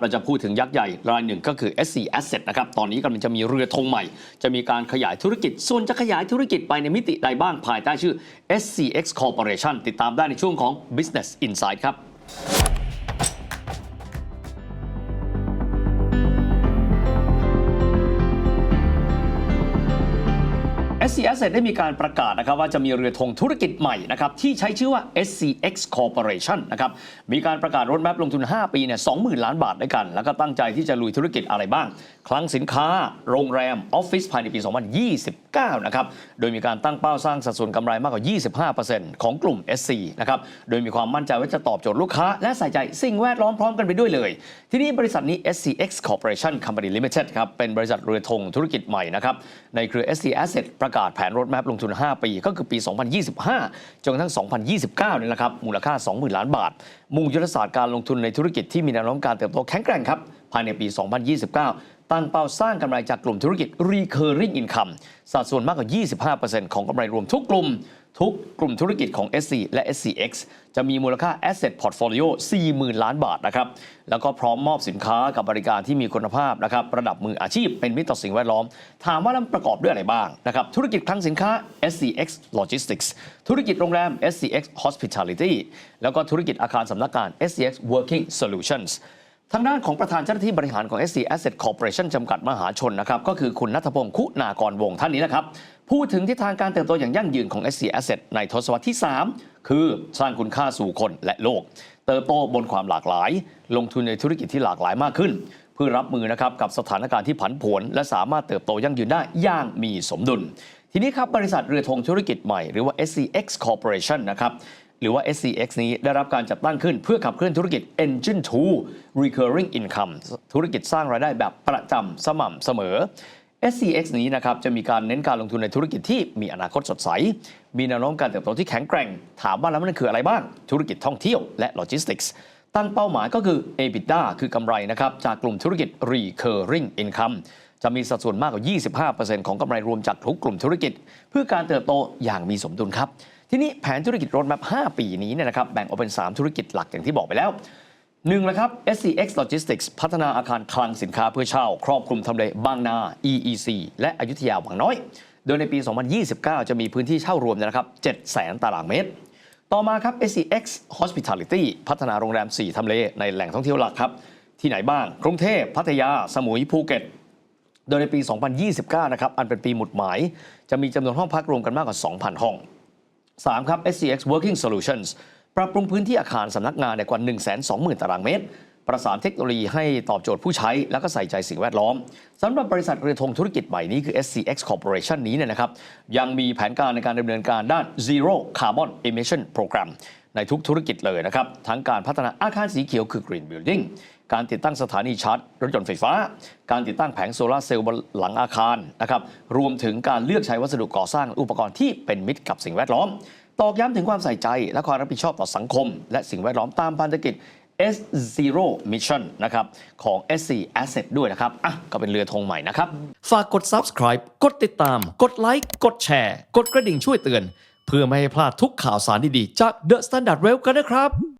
เราจะพูดถึงยักษ์ใหญ่รายหนึ่งก็คือ SC Asset นะครับ ตอนนี้กำลังจะมีเรือธงใหม่ จะมีการขยายธุรกิจ ส่วนจะขยายธุรกิจไปในมิติใดบ้างภายใต้ชื่อ SCX Corporation ติดตามได้ในช่วงของ Business Insight ครับ SC Asset ได้มีการประกาศนะครับว่าจะมีเรือธงธุรกิจใหม่นะครับที่ใช้ชื่อว่า SCX Corporation นะครับมีการประกาศรถแมพลงทุน 5 ปีเนี่ย20,000 ล้านบาทด้วยกัน แล้วก็ตั้งใจที่จะลุยธุรกิจอะไรบ้าง คลังสินค้า โรงแรม ออฟฟิศภายในปี 2029 นะครับโดยมีการตั้งเป้าสร้างสัดส่วนกำไรมากกว่า 25%ของกลุ่ม SC นะครับโดยมีความมั่นใจว่าจะตอบโจทย์ลูกค้า และใส่ใจสิ่งแวดล้อมพร้อมกันไปด้วยเลย ที่นี้บริษัทนี้ SCX Corporation Company Limited ครับเป็นบริษัทเรือธงธุรกิจใหม่นะครับในเครือ SC Asset ประกาศแผนรถแมพลงทุน 5 ปี ก็คือปี 2025 จนกระทั่ง 2029นี่แหละครับมูลค่า 20,000 ล้านบาท มุ่งยุทธศาสตร์การลงทุนในธุรกิจที่มีแนวโน้มการเติบโตแข็งแกร่งครับภายในปี 2029 ตั้งเป้าสร้างกำไรจากกลุ่มธุรกิจ recurring income สัดส่วนมากกว่า 25%ของกำไรรวมทุกกลุ่ม ทุกกลุ่มธุรกิจของ SC และ SCX จะมีมูลค่า Asset Portfolio 40,000 ล้านบาทนะครับ แล้วก็พร้อมมอบสินค้ากับบริการที่มีคุณภาพนะครับระดับมืออาชีพเป็นมิตรต่อสิ่งแวดล้อม ถามว่ามันประกอบด้วยอะไรบ้างนะครับ ธุรกิจคลังสินค้า SCX Logistics ธุรกิจโรงแรม SCX Hospitality แล้วก็ธุรกิจอาคารสำนักงาน SCX Working Solutions ทางด้านของประธานเจ้าหน้าที่บริหารของ SC Asset Corporation จำกัดมหาชนนะครับ ก็คือคุณนัทพงศ์คุณากรวงศ์ท่านนี้นะครับ พูดถึงทิศทางการเติบโตอย่างยั่งยืนของ SC Asset ในทศวรรษที่ 3 คือสร้างคุณค่าสู่คนและโลก เติบโตบนความหลากหลาย ลงทุนในธุรกิจที่หลากหลายมากขึ้น เพื่อรับมือนะครับกับสถานการณ์ที่ผันผวน และสามารถเติบโตยั่งยืนได้อย่างมีสมดุล ทีนี้ครับบริษัทเรือธงธุรกิจใหม่หรือว่า SCX Corporation นะครับ หรือว่า SCX นี้ได้รับการจัดตั้งขึ้นเพื่อขับเคลื่อนธุรกิจ Engine 2 Recurring Income ธุรกิจสร้างรายได้แบบประจำสม่ำเสมอ SCX นี้นะครับจะมีการเน้นการลงทุนในธุรกิจที่มีอนาคตสดใส มีแนวโน้มการเติบโตที่แข็งแกร่ง ถามว่าแล้วมันคืออะไรบ้าง ธุรกิจท่องเที่ยวและโลจิสติกส์ตั้งเป้าหมายก็คือ EBITDA คือกำไรนะครับจากกลุ่มธุรกิจ Recurring Income จะมีสัดส่วนมากกว่า 25%ของกำไรรวมจากทุกกลุ่มธุรกิจ เพื่อการเติบโตอย่างมีสมดุลครับ ทีนี้แผนธุรกิจรถแมพ5ปีนี้เนี่ยนะครับแบ่งออกเป็น 3 ธุรกิจหลักอย่างที่บอกไปแล้วหนึ่งนะครับ SCX Logistics พัฒนาอาคารคลังสินค้าเพื่อเช่า ครอบคลุมทำเลบางนา EEC และอยุธยาบางน้อย โดยในปี 2029 จะมีพื้นที่เช่ารวมนะครับ700,000 ตารางเมตร ต่อมาครับ SCX Hospitality พัฒนาโรงแรม 4 ทำเลในแหล่งท่องเที่ยวหลักครับ ที่ไหนบ้าง กรุงเทพ พัทยา สมุย ภูเก็ต โดยในปี 2029 นะครับ อันเป็นปีหมุดหมาย จะมีจำนวนห้องพักรวมกันมากกว่า 2,000 ห้อง 3 ครับ SCX Working Solutions ปรับปรุงพื้นที่อาคารสำนักงานในกว่า 120,000 ตารางเมตร ประสานเทคโนโลยีให้ตอบโจทย์ผู้ใช้ แล้วก็ใส่ใจสิ่งแวดล้อมสำหรับบริษัทเรือธงธุรกิจใหม่นี้คือ SCX Corporation นี้เนี่ยนะครับยังมีแผนการในการดำเนินการด้าน Zero Carbon Emission Program ในทุกธุรกิจเลยนะครับ ทั้งการพัฒนาอาคารสีเขียวคือ Green Building การติดตั้งสถานีชาร์จรถยนต์ไฟฟ้า การติดตั้งแผงโซลาร์เซลล์บนหลังอาคารนะครับรวมถึงการเลือกใช้วัสดุก่อสร้างอุปกรณ์ที่เป็นมิตรกับสิ่งแวดล้อม ตอกย้ำถึงความใส่ใจและความรับผิดชอบต่อสังคม และสิ่งแวดล้อมตามพันธกิจ S0 Mission นะครับของ SC Asset ด้วยนะครับ อะ ก็เป็นเรือธงใหม่นะครับ ฝากกด subscribe กดติดตาม กดไลค์กดแชร์ กดกระดิ่งช่วยเตือน เพื่อไม่ให้พลาดทุกข่าวสารดี ๆ จาก The Standard Well กันนะครับ